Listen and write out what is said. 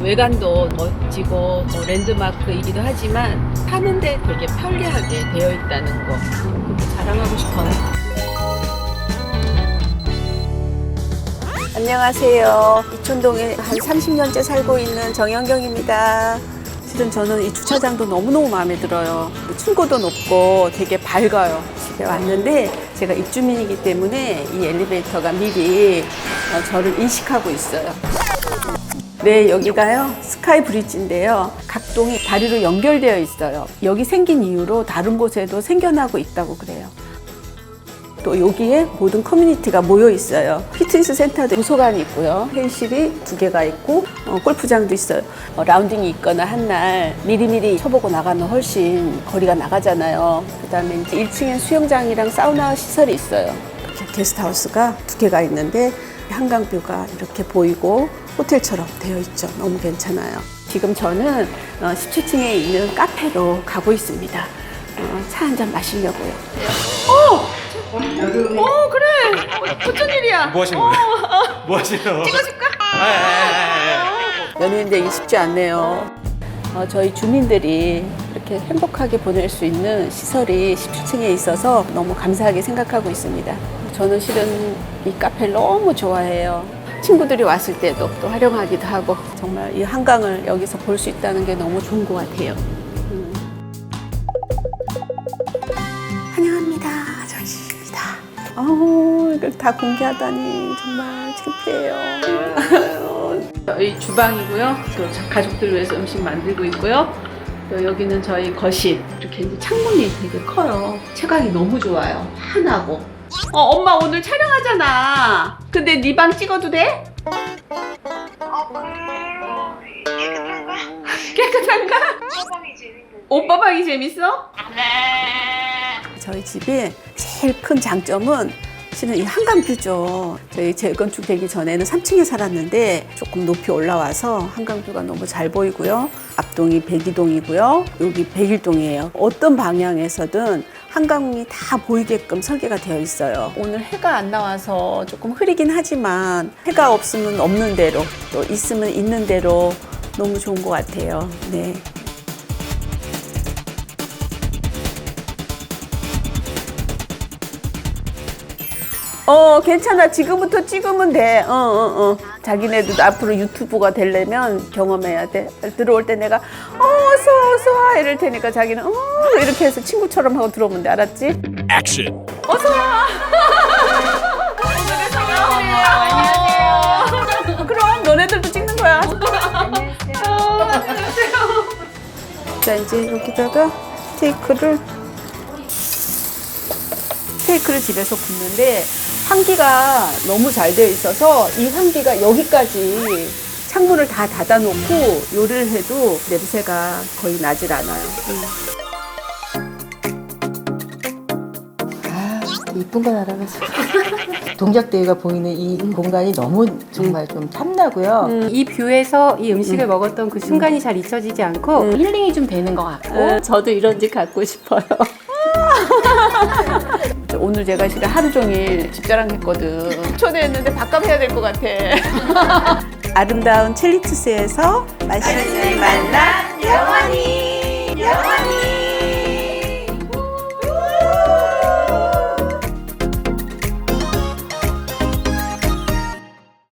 외관도 멋지고 뭐 랜드마크이기도 하지만 사는데 되게 편리하게 되어 있다는 거 자랑하고 싶어요. 안녕하세요. 이촌동에 한 30년째 살고 있는 정영경입니다. 실은 저는 이 주차장도 너무너무 마음에 들어요. 층고도 높고 되게 밝아요. 왔는데 제가 입주민이기 때문에 이 엘리베이터가 미리 어, 저를 인식하고 있어요. 네, 여기가요. 스카이 브릿지인데요. 각 동이 다리로 연결되어 있어요. 여기 생긴 이후로 다른 곳에도 생겨나고 있다고 그래요. 또 여기에 모든 커뮤니티가 모여 있어요. 피트니스 센터도 도서관이 있고요. 회의실이 두 개가 있고 어, 골프장도 있어요. 어, 라운딩이 있거나 한 날 미리미리 쳐보고 나가면 훨씬 거리가 나가잖아요. 그다음에 이제 1층엔 수영장이랑 사우나 시설이 있어요. 이렇게 게스트하우스가 두 개가 있는데 한강뷰가 이렇게 보이고 호텔처럼 되어 있죠. 너무 괜찮아요. 지금 저는 어, 17층에 있는 카페로 가고 있습니다. 어, 차한 잔 마시려고요. 어 그래 어쩐 일이야? 뭐 하시는 거예요? 뭐 하시는? 찍어줄까? 연예인 되기 쉽지 않네요. 어, 저희 주민들이 이렇게 행복하게 보낼 수 있는 시설이 17층에 있어서 너무 감사하게 생각하고 있습니다. 저는 실은 이 카페를 너무 좋아해요. 친구들이 왔을 때도 또 활용하기도 하고 정말 이 한강을 여기서 볼 수 있다는 게 너무 좋은 것 같아요. 음. 환영합니다. 전시입니다. 어우, 이걸 다 공개하다니 정말 창피해요. 저희 주방이고요. 또 자- 가족들 위해서 음식 만들고 있고요. 또 여기는 저희 거실. 이렇게 창문이 되게 커요. 채광이 너무 좋아요. 환하고. 어, 엄마 오늘 촬영하잖아. 근데 네 방 찍어도 돼? 어, 그, 깨끗한가? 깨끗한가? 소방이 재밌는데. 오빠 방이 재밌어? 저희 집의 제일 큰 장점은 실은 이 한강뷰죠. 저희 재건축 되기 전에는 3층에 살았는데 조금 높이 올라와서 한강뷰가 너무 잘 보이고요. 앞동이 백이동이고요. 여기 백일동이에요. 어떤 방향에서든 한강이 다 보이게끔 설계가 되어 있어요. 오늘 해가 안 나와서 조금 흐리긴 하지만 해가 없으면 없는 대로 또 있으면 있는 대로 너무 좋은 것 같아요. 네. 어, 괜찮아. 지금부터 찍으면 돼. 어, 어, 어. 자기네도 앞으로 유튜브가 되려면 경험해야 돼. 들어올 때 내가, 어, 어서, 어서 와. 이럴 테니까 자기는, 어, 이렇게 해서 친구처럼 하고 들어오면 돼. 알았지? 액션. 어서 와. 그럼 너네들도 찍는 거야. 안녕하세요. 자, 이제 여기다가 스테이크를, 스테이크를 집에서 굽는데 환기가 너무 잘 되어 있어서 이 환기가 여기까지 창문을 다 닫아놓고 요리를 해도 냄새가 거의 나질 않아요. 음. 아, 이쁜 걸 알아가지고. 동작대회가 보이는 이 공간이 너무 정말 좀 탐나고요. 음, 이 뷰에서 이 음식을 먹었던 그 순간이 잘 잊혀지지 않고 힐링이 좀 되는 것 같고 어, 저도 이런 집 갖고 싶어요. 오늘 제가 실은 하루 종일 집자랑 했거든. 초대했는데 밥값 해야 될 것 같아. 아름다운 첼리투스에서 맛있는 만남 영원히 영원히